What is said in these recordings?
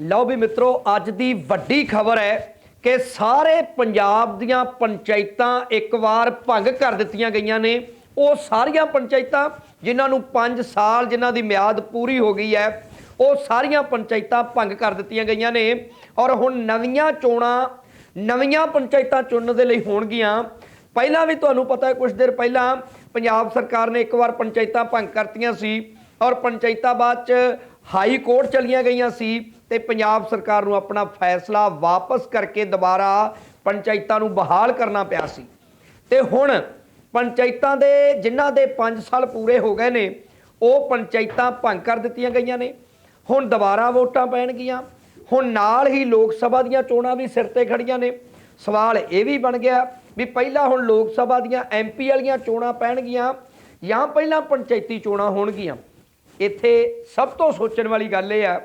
ਲਓ ਵੀ ਮਿੱਤਰੋ, ਅੱਜ ਦੀ ਵੱਡੀ ਖਬਰ ਹੈ ਕਿ ਸਾਰੇ ਪੰਜਾਬ ਦੀਆਂ ਪੰਚਾਇਤਾਂ ਇੱਕ ਵਾਰ ਭੰਗ ਕਰ ਦਿੱਤੀਆਂ ਗਈਆਂ ਨੇ। ਉਹ ਸਾਰੀਆਂ ਪੰਚਾਇਤਾਂ ਜਿਨ੍ਹਾਂ ਨੂੰ 5 ਸਾਲ ਜਿਨ੍ਹਾਂ ਦੀ ਮਿਆਦ ਪੂਰੀ ਹੋ ਗਈ ਹੈ, ਉਹ ਸਾਰੀਆਂ ਪੰਚਾਇਤਾਂ ਭੰਗ ਕਰ ਦਿੱਤੀਆਂ ਗਈਆਂ ਨੇ। ਔਰ ਹੁਣ ਨਵੀਆਂ ਚੋਣਾਂ, ਨਵੀਆਂ ਪੰਚਾਇਤਾਂ ਚੁਣਨ ਦੇ ਲਈ ਹੋਣਗੀਆਂ। ਪਹਿਲਾਂ ਵੀ ਤੁਹਾਨੂੰ ਪਤਾ ਹੈ ਕੁਝ ਦਿਨ ਪਹਿਲਾਂ ਪੰਜਾਬ ਸਰਕਾਰ ਨੇ ਇੱਕ ਵਾਰ ਪੰਚਾਇਤਾਂ ਭੰਗ ਕਰਤੀਆਂ ਸੀ। ਔਰ ਪੰਚਾਇਤਾਂ ਬਾਅਦ ਚ ਹਾਈ ਕੋਰਟ ਚਲੀਆਂ ਗਈਆਂ ਸੀ। ਤੇ ਪੰਜਾਬ ਸਰਕਾਰ ਨੂੰ ਆਪਣਾ ਫੈਸਲਾ ਵਾਪਸ ਕਰਕੇ ਦੁਬਾਰਾ ਪੰਚਾਇਤਾਂ ਨੂੰ ਬਹਾਲ ਕਰਨਾ ਪਿਆ ਸੀ। ਤੇ ਹੁਣ ਪੰਚਾਇਤਾਂ ਦੇ ਜਿਨ੍ਹਾਂ ਦੇ 5 ਸਾਲ ਪੂਰੇ ਹੋ ਗਏ ਨੇ, ਉਹ ਪੰਚਾਇਤਾਂ ਭੰਗ ਕਰ ਦਿੱਤੀਆਂ ਗਈਆਂ ਨੇ। ਹੁਣ ਦੁਬਾਰਾ ਵੋਟਾਂ ਪੈਣਗੀਆਂ। ਹੁਣ ਨਾਲ ਹੀ ਲੋਕ ਸਭਾ ਦੀਆਂ ਚੋਣਾਂ ਵੀ ਸਿਰ ਤੇ ਖੜੀਆਂ ਨੇ। ਸਵਾਲ ਇਹ ਵੀ ਬਣ ਗਿਆ ਵੀ ਪਹਿਲਾਂ ਹੁਣ ਲੋਕ ਸਭਾ ਦੀਆਂ ਐਮਪੀ ਵਾਲੀਆਂ ਚੋਣਾਂ ਪੈਣਗੀਆਂ ਜਾਂ ਪਹਿਲਾਂ ਪੰਚਾਇਤੀ ਚੋਣਾਂ ਹੋਣਗੀਆਂ। ਇੱਥੇ ਸਭ ਤੋਂ ਸੋਚਣ ਵਾਲੀ ਗੱਲ ਇਹ ਆ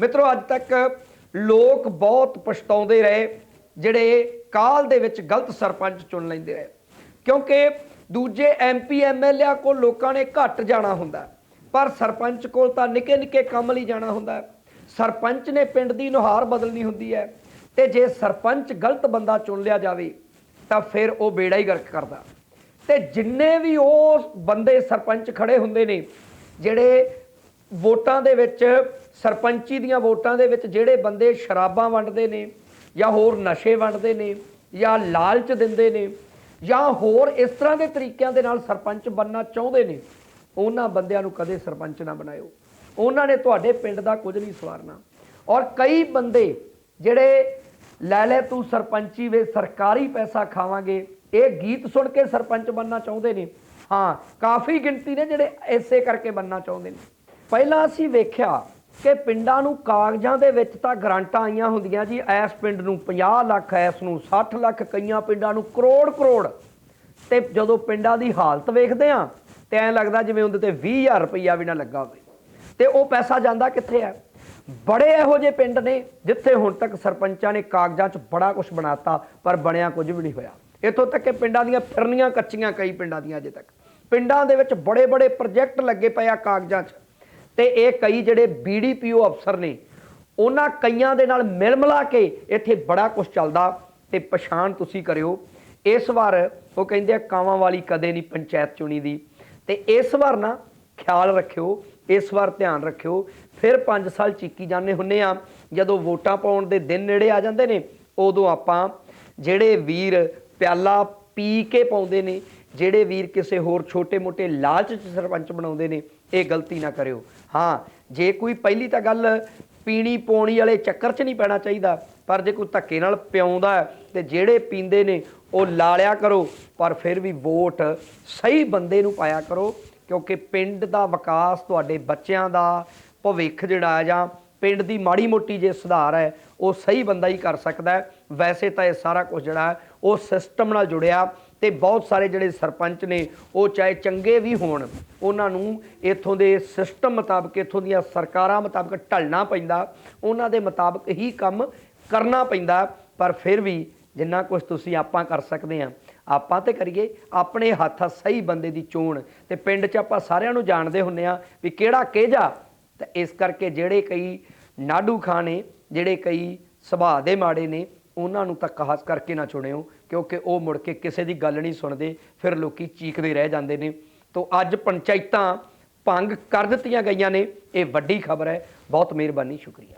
ਮਿੱਤਰੋ, ਅੱਜ ਤੱਕ ਲੋਕ ਬਹੁਤ ਪਛਤਾਉਂਦੇ ਰਹੇ, ਜਿਹੜੇ ਕਾਲ ਦੇ ਵਿੱਚ ਗਲਤ ਸਰਪੰਚ ਚੁਣ ਲੈਂਦੇ ਰਹੇ। ਕਿਉਂਕਿ ਦੂਜੇ ਐਮਪੀ ਐਮਐਲਏ ਕੋਲ ਲੋਕਾਂ ਨੇ ਘੱਟ ਜਾਣਾ ਹੁੰਦਾ। ਪਰ ਸਰਪੰਚ ਕੋਲ ਤਾਂ ਨਿੱਕੇ ਨਿੱਕੇ ਕੰਮ ਲਈ ਜਾਣਾ ਹੁੰਦਾ। ਸਰਪੰਚ ਨੇ ਪਿੰਡ ਦੀ ਨੁਹਾਰ ਬਦਲਣੀ ਹੁੰਦੀ ਹੈ ਤੇ ਜੇ ਸਰਪੰਚ ਗਲਤ ਬੰਦਾ ਚੁਣ ਲਿਆ ਜਾਵੇ, ਤਾਂ ਫਿਰ ਉਹ ਬੇੜਾ ਹੀ ਗਰਕ ਕਰਦਾ। ਤੇ ਜਿੰਨੇ ਵੀ ਉਹ ਬੰਦੇ ਸਰਪੰਚ ਖੜੇ ਹੁੰਦੇ ਨੇ, ਜਿਹੜੇ ਵੋਟਾਂ ਦੇ ਵਿੱਚ ਸਰਪੰਚੀ ਦੀਆਂ ਵੋਟਾਂ ਦੇ ਵਿੱਚ ਜਿਹੜੇ ਬੰਦੇ ਸ਼ਰਾਬਾਂ ਵੰਡਦੇ ਨੇ ਜਾਂ ਹੋਰ ਨਸ਼ੇ ਵੰਡਦੇ ਨੇ ਜਾਂ ਲਾਲਚ ਦਿੰਦੇ ਨੇ ਜਾਂ ਹੋਰ ਇਸ ਤਰ੍ਹਾਂ ਦੇ ਤਰੀਕਿਆਂ ਦੇ ਨਾਲ ਸਰਪੰਚ ਬੰਨਣਾ ਚਾਹੁੰਦੇ ਨੇ, ਉਹਨਾਂ ਬੰਦਿਆਂ ਨੂੰ ਕਦੇ ਸਰਪੰਚ ਨਾ ਬਣਾਇਓ। ਉਹਨਾਂ ਨੇ ਤੁਹਾਡੇ ਪਿੰਡ ਦਾ ਕੁਝ ਨਹੀਂ ਸਵਾਰਨਾ। ਔਰ ਕਈ ਬੰਦੇ ਜਿਹੜੇ ਲੈ ਲੈ ਤੂੰ ਸਰਪੰਚੀ ਵੇ ਸਰਕਾਰੀ ਪੈਸਾ ਖਾਵਾਂਗੇ, ਇਹ ਗੀਤ ਸੁਣ ਕੇ ਸਰਪੰਚ ਬੰਨਣਾ ਚਾਹੁੰਦੇ ਨੇ। ਹਾਂ, ਕਾਫੀ ਗਿਣਤੀ ਨੇ ਜਿਹੜੇ ਐਸੇ ਕਰਕੇ ਬੰਨਣਾ ਚਾਹੁੰਦੇ ਨੇ। ਪਹਿਲਾਂ ਅਸੀਂ ਵੇਖਿਆ ਕਿ ਪਿੰਡਾਂ ਨੂੰ ਕਾਗਜ਼ਾਂ ਦੇ ਵਿੱਚ ਤਾਂ ਗਰਾਂਟਾਂ ਆਈਆਂ ਹੁੰਦੀਆਂ ਜੀ ਐਸ ਪਿੰਡ ਨੂੰ 50 ਲੱਖ ਐਸ ਨੂੰ 60 ਲੱਖ, ਕਈਆਂ ਪਿੰਡਾਂ ਨੂੰ ਕਰੋੜ ਕਰੋੜ। ਤੇ ਜਦੋਂ ਪਿੰਡਾਂ ਦੀ ਹਾਲਤ ਵੇਖਦੇ ਆ ਤੇ ਐਂ ਲੱਗਦਾ ਜਿਵੇਂ ਉਹਦੇ ਤੇ 20000 ਰੁਪਈਆ ਵੀ ਨਾ ਲੱਗਾ ਹੋਵੇ। ਤੇ ਉਹ ਪੈਸਾ ਜਾਂਦਾ ਕਿੱਥੇ ਆ ਬੜੇ ਇਹੋ ਜਿਹੇ ਪਿੰਡ ਨੇ, ਜਿੱਥੇ ਹੁਣ ਤੱਕ ਸਰਪੰਚਾਂ ਨੇ ਕਾਗਜ਼ਾਂ 'ਚ ਬੜਾ ਕੁਝ ਬਣਾਤਾ, ਪਰ ਬਣਿਆ ਕੁਝ ਵੀ ਨਹੀਂ ਹੋਇਆ। ਇੱਥੋਂ ਤੱਕ ਕਿ ਪਿੰਡਾਂ ਦੀਆਂ ਫਿਰਨੀਆਂ, ਕੱਚੀਆਂ ਕਈ ਪਿੰਡਾਂ ਦੀਆਂ ਅਜੇ ਤੱਕ। ਪਿੰਡਾਂ ਦੇ ਵਿੱਚ ਬੜੇ ਬੜੇ ਪ੍ਰੋਜੈਕਟ ਲੱਗੇ ਪਏ ਆ ਕਾਗਜ਼ਾਂ 'ਚ। ਤੇ ਇਹ ਕਈ ਜਿਹੜੇ ਬੀਡੀਪੀਓ ਅਫਸਰ ਨੇ, ਉਹਨਾਂ ਕਈਆਂ ਦੇ ਨਾਲ ਮਿਲ ਮਿਲਾ ਕੇ ਇੱਥੇ ਬੜਾ ਕੁਝ ਚੱਲਦਾ ਤੇ ਪਛਾਣ ਤੁਸੀਂ ਕਰਿਓ। ਇਸ ਵਾਰ ਉਹ ਕਹਿੰਦੇ ਆ ਕਾਵਾਂ ਵਾਲੀ ਕਦੇ ਨਹੀਂ ਪੰਚਾਇਤ ਚੁਣੀ ਦੀ। ਤੇ ਇਸ ਵਾਰ ਨਾ ਖਿਆਲ ਰੱਖਿਓ, ਇਸ ਵਾਰ ਧਿਆਨ ਰੱਖਿਓ। ਫਿਰ 5 ਸਾਲ ਚੀਕੀ ਜਾਂਦੇ ਹੁੰਨੇ ਆ, ਜਦੋਂ ਵੋਟਾਂ ਪਾਉਣ ਦੇ ਦਿਨ ਨੇੜੇ ਆ ਜਾਂਦੇ ਨੇ, ਉਦੋਂ ਆਪਾਂ ਜਿਹੜੇ ਵੀਰ ਪਿਆਲਾ ਪੀ ਕੇ ਪਾਉਂਦੇ ਨੇ ਜਿਹੜੇ ਵੀਰ ਕਿਸੇ ਹੋਰ ਛੋਟੇ-ਮੋਟੇ ਲਾਲਚ ਚ ਸਰਪੰਚ ਬਣਾਉਂਦੇ ਨੇ, ਇਹ ਗਲਤੀ ਨਾ ਕਰਿਓ। ਹਾਂ, ਜੇ ਕੋਈ ਪਹਿਲੀ ਤਾਂ ਗੱਲ ਪੀਣੀ ਪੋਣੀ ਵਾਲੇ ਚੱਕਰ 'ਚ ਨਹੀਂ ਪੈਣਾ ਚਾਹੀਦਾ, ਪਰ ਜੇ ਕੋਈ ਧੱਕੇ ਨਾਲ ਪਿਆਉਂਦਾ ਹੈ ਤੇ ਜਿਹੜੇ ਪੀਂਦੇ ਨੇ, ਉਹ ਲਾਲਿਆ ਕਰੋ, ਪਰ ਫਿਰ ਵੀ ਵੋਟ ਸਹੀ ਬੰਦੇ ਨੂੰ ਪਾਇਆ ਕਰੋ, ਕਿਉਂਕਿ ਪਿੰਡ ਦਾ ਵਿਕਾਸ ਤੁਹਾਡੇ ਬੱਚਿਆਂ ਦਾ ਭਵਿੱਖ ਜਿਹੜਾ ਹੈ ਜਾਂ ਪਿੰਡ ਦੀ ਮਾੜੀ ਮੋਟੀ ਜੇ ਸੁਧਾਰ ਹੈ, ਉਹ ਸਹੀ ਬੰਦਾ ਹੀ ਕਰ ਸਕਦਾ ਹੈ। ਵੈਸੇ ਤਾਂ ਇਹ ਸਾਰਾ ਕੁਝ ਜਿਹੜਾ ਉਹ ਸਿਸਟਮ ਨਾਲ ਜੁੜਿਆ। ਤੇ ਬਹੁਤ ਸਾਰੇ ਜਿਹੜੇ ਸਰਪੰਚ ਨੇ, ਉਹ ਚਾਹੇ ਚੰਗੇ ਵੀ ਹੋਣ, ਉਹਨਾਂ ਨੂੰ ਇੱਥੋਂ ਦੇ ਸਿਸਟਮ ਮੁਤਾਬਕ, ਇੱਥੋਂ ਦੀਆਂ ਸਰਕਾਰਾਂ ਮੁਤਾਬਕ ਢਲਣਾ ਪੈਂਦਾ, ਉਹਨਾਂ ਦੇ ਮੁਤਾਬਕ ਹੀ ਕੰਮ ਕਰਨਾ ਪੈਂਦਾ, ਪਰ ਫਿਰ ਵੀ ਜਿੰਨਾ ਕੁਝ ਤੁਸੀਂ ਆਪਾਂ ਕਰ ਸਕਦੇ ਆ ਆਪਾਂ ਤੇ ਕਰੀਏ, ਆਪਣੇ ਹੱਥ ਆ ਸਹੀ ਬੰਦੇ ਦੀ ਚੋਣ। ਤੇ ਪਿੰਡ 'ਚ ਆਪਾਂ ਸਾਰਿਆਂ ਨੂੰ ਜਾਣਦੇ ਹੁੰਨੇ ਆ ਵੀ ਕਿਹੜਾ ਕਿਹਜਾ ਤੇ ਇਸ ਕਰਕੇ ਜਿਹੜੇ ਕਈ ਨਾਡੂ ਖਾਂ ਨੇ, ਜਿਹੜੇ ਕਈ ਸੁਭਾਅ ਦੇ ਮਾੜੇ ਨੇ ਉਹਨਾਂ ਨੂੰ ਤਾਂ ਖਾਸ ਕਰਕੇ ਨਾ ਚੁਣਿਓ, ਕਿਉਂਕਿ ਉਹ ਮੁੜ ਕੇ ਕਿਸੇ ਦੀ ਗੱਲ ਨਹੀਂ ਸੁਣਦੇ, ਫਿਰ ਲੋਕੀ ਚੀਕਦੇ ਰਹਿ ਜਾਂਦੇ ਨੇ। ਤੋਂ ਅੱਜ ਪੰਚਾਇਤਾਂ ਭੰਗ ਕਰ ਦਿੱਤੀਆਂ ਗਈਆਂ ਨੇ, ਇਹ ਵੱਡੀ ਖਬਰ ਹੈ। ਬਹੁਤ ਮਿਹਰਬਾਨੀ, ਸ਼ੁਕਰੀਆ।